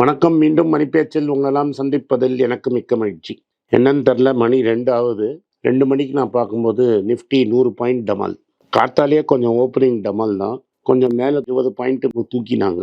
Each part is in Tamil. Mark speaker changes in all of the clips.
Speaker 1: வணக்கம் மீண்டும் மணிப்பேச்சில் உங்களெல்லாம் சந்திப்பதில் எனக்கு மிக்க மகிழ்ச்சி. என்னன்னு தெரில மணி ரெண்டாவது. ரெண்டு மணிக்கு நான் பார்க்கும்போது நிஃப்டி நூறு பாயிண்ட் டமால். காத்தாலேயே கொஞ்சம் ஓப்பனிங் டமால் தான். கொஞ்சம் மேலே இருபது பாயிண்ட்டு தூக்கினாங்க.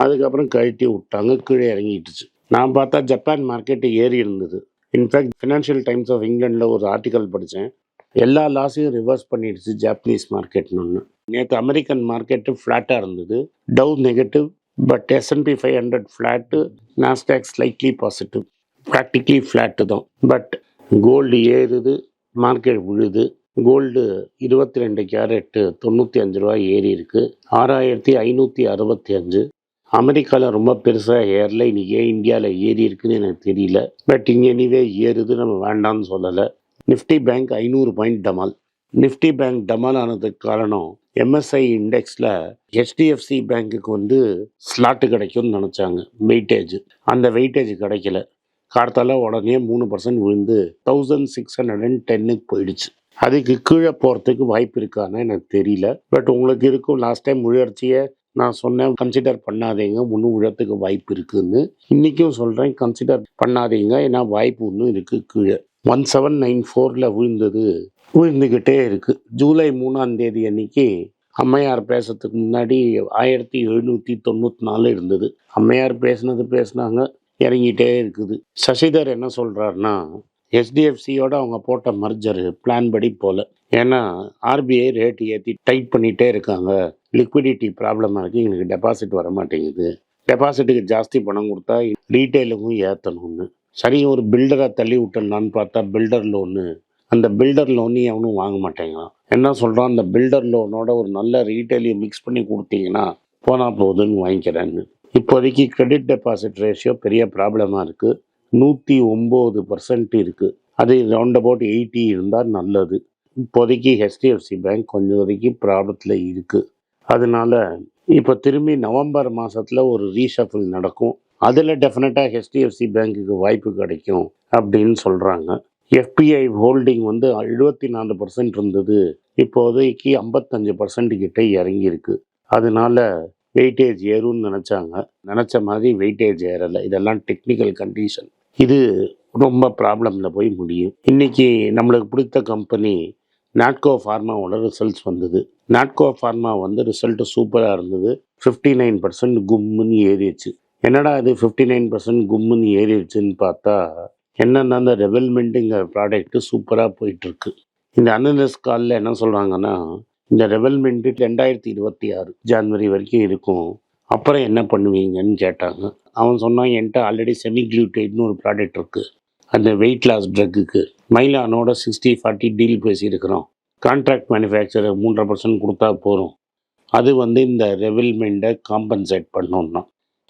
Speaker 1: அதுக்கப்புறம் கழட்டி விட்டாங்க கீழே இறங்கிட்டுச்சு நான் பார்த்தா ஜப்பான் மார்க்கெட்டு ஏறி இருந்தது. In fact Financial Times of இங்கிலாண்டில் ஒரு ஆர்டிக்கல் படித்தேன் எல்லா லாஸையும் ரிவர்ஸ் பண்ணிடுச்சு ஜாப்பனீஸ் மார்க்கெட்னு ஒன்று நேற்று அமெரிக்கன் மார்க்கெட்டு ஃப்ளாட்டாக இருந்தது. Dow negative but S and P five hundred flat Nasdaq slightly positive practically flat தான் பட் கோல்டு ஏறுது மார்க்கெட் விழுது. கோல்டு இருபத்தி ரெண்டு கேரட்டு தொண்ணூற்றி அஞ்சு ரூபா ஏறி இருக்கு. ஆறாயிரத்தி ஐநூற்றி அறுபத்தி அஞ்சு. அமெரிக்காவில் ரொம்ப பெருசாக ஏறல இன்னைக்கு ஏன் இந்தியாவில் ஏறி இருக்குன்னு எனக்கு தெரியல. பட் இங்கே எனிவே ஏறுது நம்ம வேண்டாம்னு சொல்லலை. நிஃப்டி பேங்க் ஐநூறு பாயிண்ட் டமால். நிஃப்டி பேங்க் டமால் ஆனதுக்கு காரணம் எம்எஸ்ஐ இண்டெக்ஸில் ஹெச்டிஎஃப்சி பேங்க்குக்கு வந்து ஸ்லாட்டு கிடைக்கும்னு நினச்சாங்க. வெயிட்டேஜ் அந்த வெயிட்டேஜ் கிடைக்கல. கார்த்தால உடனே மூணு பர்சன்ட் விழுந்து தௌசண்ட் சிக்ஸ் ஹண்ட்ரட் அண்ட் டென்னுக்கு போயிடுச்சு. அதுக்கு கீழே போகிறதுக்கு வாய்ப்பு இருக்கான்னு எனக்கு தெரியல. பட் உங்களுக்கு இருக்கும். லாஸ்ட் டைம் முயற்சியை நான் சொன்னேன் கன்சிடர் பண்ணாதீங்க. இன்னும் உழத்துக்கு வாய்ப்பு இருக்குதுன்னு இன்றைக்கும் சொல்கிறேன் கன்சிடர் பண்ணாதீங்க. ஏன்னா வாய்ப்பு இன்னும் இருக்குது கீழே. ஒன் செவன் நைன் ஃபோரில் விழுந்தது விழுந்துக்கிட்டே இருக்குது ஜூலை மூணாம் தேதி அன்னைக்கு அம்மையார் பேசுறதுக்கு முன்னாடி ஆயிரத்தி எழுநூற்றி தொண்ணூற்றி நாலு இருந்தது. அம்மையார் பேசுனது பேசுனாங்க இறங்கிட்டே இருக்குது. சசிதர் என்ன சொல்கிறாருன்னா ஹெச்டிஎஃப்சியோட அவங்க போட்ட மர்ஜர் பிளான் படி போல. ஏன்னா ஆர்பிஐ ரேட் ஏற்றி டைட் பண்ணிகிட்டே இருக்காங்க. லிக்விடிட்டி ப்ராப்ளமாக இருக்குது எங்களுக்கு டெபாசிட் வர மாட்டேங்குது. டெபாசிட்டுக்கு ஜாஸ்தி பணம் கொடுத்தா ரீட்டைலுக்கும் ஏற்றணும்னு சரி ஒரு பில்டரை தள்ளி விட்டலான்னு பார்த்தா பில்டர் லோனு அந்த பில்டர் லோனு எவனும் வாங்க மாட்டேங்கிறான். என்ன சொல்கிறான் அந்த பில்டர் லோனோட ஒரு நல்ல ரீட்டைலையும் மிக்ஸ் பண்ணி கொடுத்தீங்கன்னா போனால் போகுதுன்னு வாங்கிக்கிறேன்னு. இப்போதைக்கு கிரெடிட் டெபாசிட் ரேஷியோ பெரிய ப்ராப்ளமாக இருக்குது நூற்றி ஒம்பது பர்சன்ட் இருக்குது அது ரவுண்ட் அபவுட் எயிட்டி இருந்தால் நல்லது. இப்போதைக்கு ஹெச்டிஎஃப்சி பேங்க் கொஞ்சம் வரைக்கும் ப்ராப்ளத்தில் இருக்குது அதனால இப்போ திரும்பி நவம்பர் மாதத்தில் ஒரு ரீஷஃபில் நடக்கும். அதில் டெஃபினட்டாக ஹெச்டிஎஃப்சி பேங்க்குக்கு வாய்ப்பு கிடைக்கும் அப்படின்னு சொல்கிறாங்க எஃபிஐ ஹோல்டிங் வந்து எழுபத்தி நாலு பர்சன்ட் இருந்தது. இப்போதைக்கு ஐம்பத்தஞ்சு பர்சன்ட் கிட்ட இறங்கியிருக்கு. அதனால வெயிட்டேஜ் ஏறும்னு நினச்சாங்க. நினச்ச மாதிரி வெயிட்டேஜ் ஏறலை. இதெல்லாம் டெக்னிக்கல் கண்டிஷன் இது ரொம்ப ப்ராப்ளமில் போய் முடியும். இன்றைக்கி நம்மளுக்கு பிடித்த கம்பெனி நாட்கோ ஃபார்மாவோட ரிசல்ட்ஸ் வந்தது. நாட்கோ ஃபார்மா வந்து ரிசல்ட்டு சூப்பராக இருந்தது. ஃபிஃப்டி நைன் பர்சன்ட் கும்முன்னு ஏறிடுச்சு. என்னடா இது ஃபிஃப்டி நைன் பர்சன்ட் கும்முன்னு ஏறிடுச்சுன்னு பார்த்தா என்னென்னா அந்த ரெவல்மெண்ட்டுங்கிற ப்ராடக்ட்டு சூப்பராக போயிட்டுருக்கு. இந்த அனலிஸ் காலில் என்ன சொல்கிறாங்கன்னா இந்த ரெவல்மெண்ட்டு ரெண்டாயிரத்தி இருபத்தி ஆறு ஜான்வரி வரைக்கும் இருக்கும். அப்புறம் என்ன பண்ணுவீங்கன்னு கேட்டாங்க. அவன் சொன்னான் என்கிட்ட ஆல்ரெடி செமிக்ளூட்டைட்னு ஒரு ப்ராடக்ட் இருக்குது அந்த வெயிட் லாஸ் ட்ரக்குக்கு மைலானோட சிக்ஸ்டி ஃபார்ட்டி டீல் பேசியிருக்கிறோம் கான்ட்ராக்ட் மேனுஃபேக்சரர் மூன்றரை பர்சன்ட் கொடுத்தா போகிறோம் அது வந்து இந்த ரெவல்மெண்ட்டை காம்பன்சேட் பண்ணோம்னா.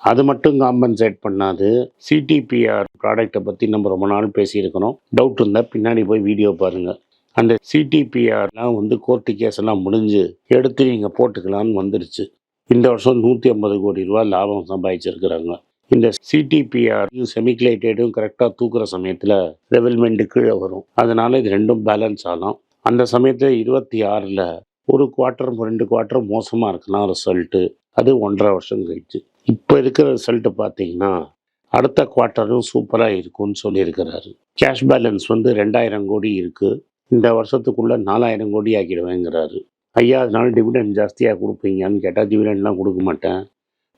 Speaker 1: அது மட்டும் காம்பன்சேட் பண்ணாது. சிடிபிஆர் ப்ராடக்டை பற்றி நம்ம ரொம்ப நாள் பேசியிருக்கிறோம் டவுட் இருந்தால் பின்னாடி போய் வீடியோ பாருங்கள் அந்த சிடிபிஆர்லாம் வந்து கோர்ட்டு கேஸ் எல்லாம் முடிஞ்சு எடுத்து நீங்கள் போட்டுக்கலான்னு வந்துருச்சு. இந்த வருஷம் நூற்றி ஐம்பது கோடி ரூபா லாபம் சம்பாதிச்சிருக்கிறாங்க. இந்த சிடிபிஆர் செமிக்லைட்டேடும் கரெக்டாக தூக்குற சமயத்தில் ரெவல்மெண்ட்டு கீழே வரும். அதனால் இது ரெண்டும் பேலன்ஸ் ஆகலாம். அந்த சமயத்தில் இருபத்தி ஆறில் ஒரு குவார்ட்டர் ரெண்டு குவார்ட்டர் மோசமாக இருக்கலாம் ரிசல்ட்டு அது ஒன்றரை வருஷம் கழிச்சு. இப்போ இருக்கிற ரிசல்ட்டு பார்த்தீங்கன்னா அடுத்த குவார்ட்டரும் சூப்பராக இருக்கும்னு சொல்லியிருக்கிறாரு. கேஷ் பேலன்ஸ் வந்து ரெண்டாயிரம் கோடி இருக்குது இந்த வருஷத்துக்குள்ளே நாலாயிரம் கோடி ஆக்கிடுவேங்கிறாரு. ஐயா அதனால டிவிடெண்ட் ஜாஸ்தியாக கொடுப்பீங்கன்னு கேட்டால் டிவிடெண்ட்லாம் கொடுக்க மாட்டேன்.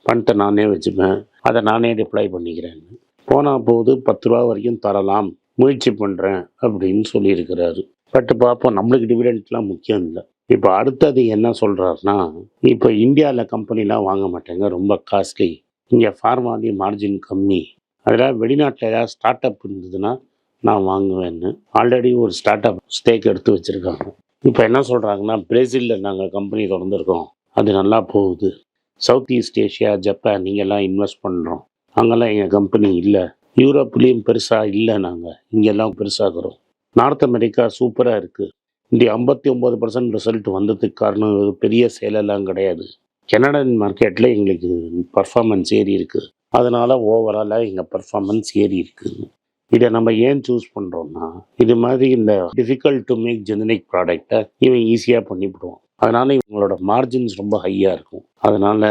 Speaker 1: பணத்தை நானே வச்சுப்பேன். அதை நானே டிப்ளை பண்ணிக்கிறேன்னு. போனால் போது பத்து ரூபா வரைக்கும் தரலாம். முயற்சி பண்ணுறேன் அப்படின்னு சொல்லியிருக்கிறாரு. பட் பார்ப்போம் நம்மளுக்கு டிவிடெண்ட்லாம் முக்கியம் இல்லை. இப்போ அடுத்தது என்ன சொல்கிறாருன்னா இப்போ இந்தியாவில் கம்பெனிலாம் வாங்க மாட்டேங்க ரொம்ப காஸ்ட்லி. இங்கே ஃபார்மாலி மார்ஜின் கம்மி. அதில் வெளிநாட்டில் ஏதாவது ஸ்டார்ட் அப் இருந்ததுன்னா நான் வாங்குவேன்னு. ஆல்ரெடி ஒரு ஸ்டார்ட் அப் ஸ்டேக் எடுத்து வச்சுருக்காங்க. இப்போ என்ன சொல்கிறாங்கன்னா பிரேசிலில் நாங்கள் கம்பெனி திறந்துருக்கோம் அது நல்லா போகுது. சவுத் ஈஸ்ட் ஏஷியா ஜப்பான் இங்கெல்லாம் இன்வெஸ்ட் பண்ணுறோம் அங்கெல்லாம் எங்கள் கம்பெனி இல்லை. யூரோப்லேயும் பெருசாக இல்லை நாங்கள் இங்கெல்லாம் பெருசாகிறோம் நார்த் அமெரிக்கா சூப்பராக இருக்குது இந்த ஐம்பத்தி ஒம்பது பர்சன்ட் ரிசல்ட் வந்ததுக்கு காரணம் பெரிய செயலெல்லாம் கிடையாது. கனடன் மார்க்கெட்டில் எங்களுக்கு பர்ஃபார்மன்ஸ் ஏறி இருக்குது அதனால் ஓவராலாக எங்கள் பர்ஃபார்மன்ஸ் ஏறி இருக்குது இதை நம்ம ஏன் சூஸ் பண்ணுறோம்னா இது மாதிரி இந்த டிஃபிகல்ட் டு மேக் ஜெனரிக் ப்ராடக்டை இவன் ஈஸியாக பண்ணிவிடுவான். அதனால் இவங்களோட மார்ஜின்ஸ் ரொம்ப ஹையாக இருக்கும். அதனால்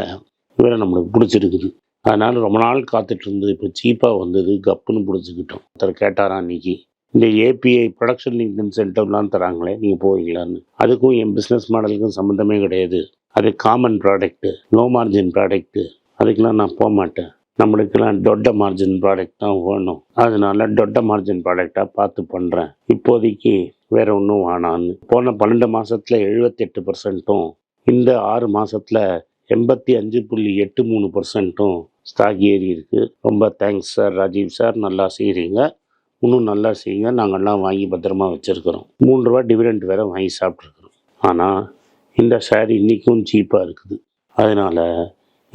Speaker 1: இவரை நம்மளுக்கு பிடிச்சிருக்குது. அதனால் ரொம்ப நாள் காத்துட்டு இருந்தது இப்போ சீப்பாக வந்தது கப்புன்னு பிடிச்சிக்கிட்டோம். ஒருத்தர் கேட்டாரா அன்னைக்கு? இந்த ஏபிஐ ப்ரொடக்ஷன் லிங்க் இன்சென்டிவ்லாம் தராங்களே நீங்கள் போவீங்களான்னு. அதுக்கும் என் பிஸ்னஸ் மாடலுக்கும் சம்மந்தமே கிடையாது. அது common product low margin product அதுக்கெலாம் நான் போக மாட்டேன். நம்மளுக்கெல்லாம் டொட்ட மார்ஜின் ப்ராடக்ட் தான் வேணும். அதனால டொட்ட மார்ஜின் ப்ராடக்டாக பார்த்து பண்ணுறேன் இப்போதைக்கு வேற ஒன்றும் வேணான்னு. போன பன்னெண்டு மாதத்தில் எழுபத்தெட்டு பர்சன்ட்டும் இந்த ஆறு மாதத்தில் எண்பத்தி அஞ்சு புள்ளி எட்டு மூணு பர்சன்ட்டும் ஸ்டாக் ஏறி இருக்குது ரொம்ப தேங்க்ஸ் சார் ராஜீவ் சார் நல்லா செய்கிறீங்க இன்னும் நல்லா செய்யுங்க. நாங்கள்லாம் வாங்கி பத்திரமா வச்சுருக்குறோம். மூணு ரூபா டிவிடெண்ட் வேற வாங்கி சாப்பிட்ருக்குறோம் ஆனால் இந்த ஷேர் இன்றைக்கும் சீப்பாக இருக்குது. அதனால்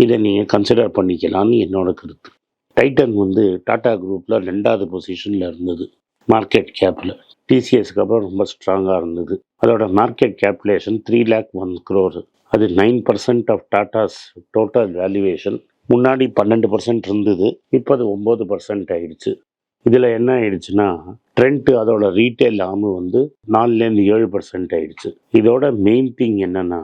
Speaker 1: இதை நீங்கள் கன்சிடர் பண்ணிக்கலாம்னு என்னோட கருத்து. டைட்டன் வந்து டாடா குரூப்பில் ரெண்டாவது பொசிஷனில் இருந்தது. மார்க்கெட் கேப்பில் டிசிஎஸ்க்கு அப்புறம் ரொம்ப ஸ்ட்ராங்காக இருந்தது. அதோட market capitalisation three lakh one crore அது nine percent of Tata's total valuation முன்னாடி பன்னெண்டு பர்சன்ட் இருந்தது. இப்போ அது ஒம்பது பர்சன்ட் ஆகிடுச்சு இதில் என்ன ஆயிடுச்சுன்னா ட்ரெண்ட் அதோட ரீட்டைல் ஆமு வந்து நாலுலேருந்து ஏழு பர்சன்ட் ஆயிடுச்சு. இதோட மெயின் திங் என்னன்னா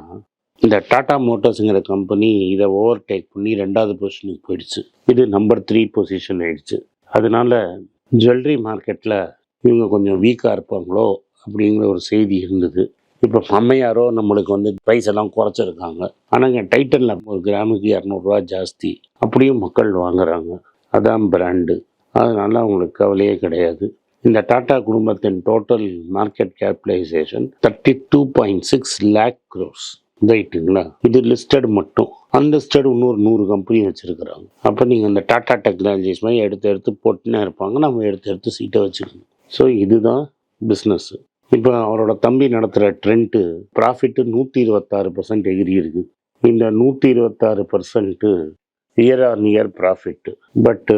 Speaker 1: இந்த டாடா மோட்டார்ஸுங்கிற கம்பெனி இதை ஓவர் டேக் பண்ணி ரெண்டாவது பொசிஷனுக்கு போயிடுச்சு. இது நம்பர் த்ரீ பொசிஷன் ஆயிடுச்சு. அதனால ஜுவல்லரி மார்க்கெட்டில் இவங்க கொஞ்சம் வீக்காக இருப்பாங்களோ அப்படிங்கிற ஒரு செய்தி இருந்தது. இப்போ அம்மையாரோ நம்மளுக்கு வந்து ப்ரைஸ் எல்லாம் குறைச்சிருக்காங்க. ஆனால் இங்கே டைட்டனில் ஒரு கிராமுக்கு இரநூறுவா ஜாஸ்தி. அப்படியும் மக்கள் வாங்குறாங்க. அதான் பிராண்டு அதனால் அவங்களுக்கு கவலையே கிடையாது. இந்த டாடா குடும்பத்தின் total market capitalisation thirty two point six lakh crores ரைட்டுங்களா இது லிஸ்டட் மட்டும். அன்லிஸ்டட் இன்னொரு நூறு கம்பெனி வச்சுருக்குறாங்க. அப்போ நீங்கள் இந்த டாடா டெக்னாலஜிஸ் மாதிரி எடுத்து எடுத்து போட்டுனே இருப்பாங்க. நம்ம எடுத்து எடுத்து சீட்டை வச்சுக்கணும். ஸோ இதுதான் பிஸ்னஸ்ஸு இப்போ அவரோட தம்பி நடத்துகிற ட்ரெண்ட்டு ப்ராஃபிட்டு நூற்றி இருபத்தாறு பர்சன்ட் எகிரி இருக்குது இந்த நூற்றி இருபத்தாறு percent year on year profit but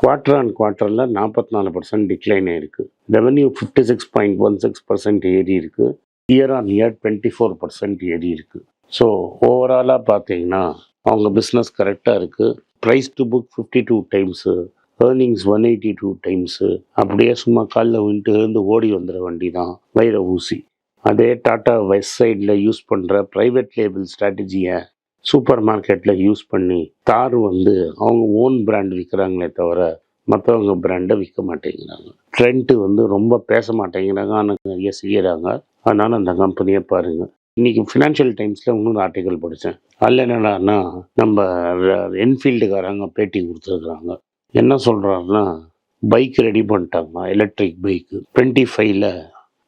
Speaker 1: quarter on குவார்ட்டரில் நாற்பத்தி நாலு பர்சன்ட் டிக்ளைன் ஆயிருக்கு. Revenue fifty six point one six percent ஏறி இருக்குது year on year twenty four percent ஏறி இருக்குது ஸோ ஓவராலாக பார்த்தீங்கன்னா அவங்க பிஸ்னஸ் கரெக்டாக இருக்குது price to book fifty two times earnings one eighty two times அப்படியே சும்மா காலில் விட்டு இருந்து ஓடி வந்துடுற வண்டி தான் வைர ஊசி. அதே டாட்டா வெஸ்ட் சைடில் யூஸ் பண்ணுற ப்ரைவேட் லேபிள் ஸ்ட்ராட்டஜியை சூப்பர் மார்க்கெட்டில் யூஸ் பண்ணி தார் வந்து அவங்க ஓன் பிராண்ட் விற்கிறாங்களே தவிர மற்றவங்க பிராண்டை விற்க மாட்டேங்கிறாங்க. ட்ரெண்ட்டு வந்து ரொம்ப பேச மாட்டேங்கிறாங்க. ஆனால் நிறைய செய்கிறாங்க அதனால் அந்த கம்பெனியை பாருங்கள் இன்னைக்கு ஃபினான்ஷியல் டைம்ஸில் இன்னொரு ஆர்டிக்கல் படித்தேன் அதில் என்னடான்னா நம்ம என்ஃபீல்டுக்காரங்க பேட்டி கொடுத்துருக்குறாங்க. என்ன சொல்கிறாருன்னா பைக் ரெடி பண்ணிட்டாங்க. எலக்ட்ரிக் பைக்கு டுவெண்ட்டி ஃபைவ்ல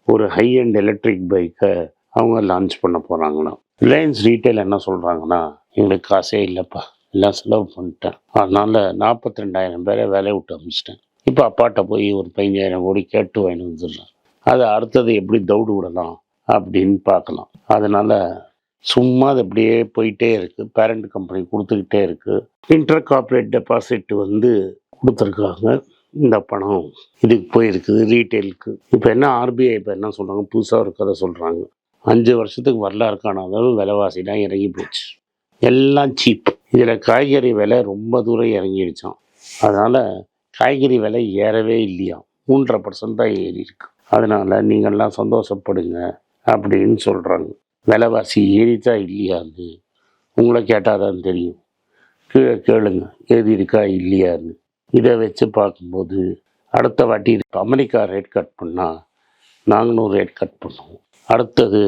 Speaker 1: ஒரு ஹை அண்ட் எலக்ட்ரிக் பைக்கை அவங்க லான்ச் பண்ண போகிறாங்களாம் ரிலையன்ஸ் ரீட்டைல் என்ன சொல்கிறாங்கன்னா எங்களுக்கு காசே இல்லைப்பா. எல்லாம் செலவு பண்ணிட்டேன். அதனால் நாற்பத்தி ரெண்டாயிரம் பேரை வேலையை விட்டு அமிச்சிட்டேன். இப்போ அப்பாட்ட போய் ஒரு பதினஞ்சாயிரம் கோடி கேட்டு வாங்கி வந்துடுறேன். அது அடுத்தது எப்படி தௌடு விடலாம் அப்படின்னு பார்க்கலாம். அதனால் சும்மா அது அப்படியே போயிட்டே இருக்குது பேரண்ட் கம்பெனி கொடுத்துக்கிட்டே இருக்குது இன்டர் கார்பரேட் டெபாசிட் வந்து கொடுத்துருக்காங்க. இந்த பணம் இதுக்கு போயிருக்குது ரீட்டைலுக்கு இப்போ என்ன ஆர்பிஐ இப்போ என்ன சொல்கிறாங்க புதுசாக ஒரு கதை சொல்கிறாங்க அஞ்சு வருஷத்துக்கு வரலாறு காணாத விலைவாசிலாம் இறங்கி போச்சு. எல்லாம் சீப் இதில் காய்கறி விலை ரொம்ப தூரம் இறங்கிடுச்சான் அதனால் காய்கறி விலை ஏறவே இல்லையா மூன்றரை பர்சன்ட் தான் ஏறி இருக்கு. அதனால் நீங்கள்லாம் சந்தோஷப்படுங்க அப்படின்னு சொல்கிறாங்க விலைவாசி ஏறிச்சா இல்லையான்னு உங்களை கேட்டால் தான் தெரியும். கீழே கேளுங்க. ஏறி இருக்கா இல்லையான்னு இதை வச்சு பார்க்கும்போது அடுத்த வாட்டி அமெரிக்கா ரேட் கட் பண்ணால் நாங்களும் ரேட் கட் பண்ணுவோம். அடுத்தது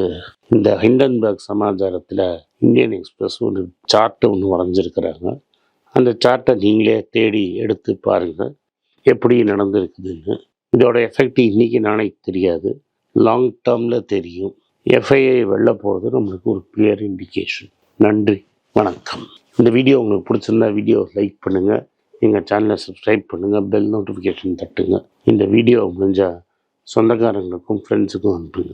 Speaker 1: இந்த ஹிண்டன்பர்க் சமாச்சாரத்தில் இந்தியன் எக்ஸ்பிரஸ் ஒரு சார்ட்டு ஒன்று வரைஞ்சிருக்கிறாங்க. அந்த சார்ட்டை நீங்களே தேடி எடுத்து பாருங்கள் எப்படி நடந்திருக்குதுன்னு. இதோட எஃபெக்ட் இன்றைக்கி நாளைக்கு தெரியாது. லாங் டேர்மில் தெரியும். எஃப்ஐஐ வெளில போகிறது நம்மளுக்கு ஒரு கிளியர் இண்டிகேஷன் நன்றி வணக்கம். இந்த வீடியோ உங்களுக்கு பிடிச்சிருந்தா வீடியோ லைக் பண்ணுங்கள் எங்கள் சேனலை சப்ஸ்கிரைப் பண்ணுங்கள் பெல் நோட்டிஃபிகேஷன் தட்டுங்க. இந்த வீடியோ முடிஞ்சால் சொந்தக்காரங்களுக்கும் ஃப்ரெண்ட்ஸுக்கும் அனுப்புங்க.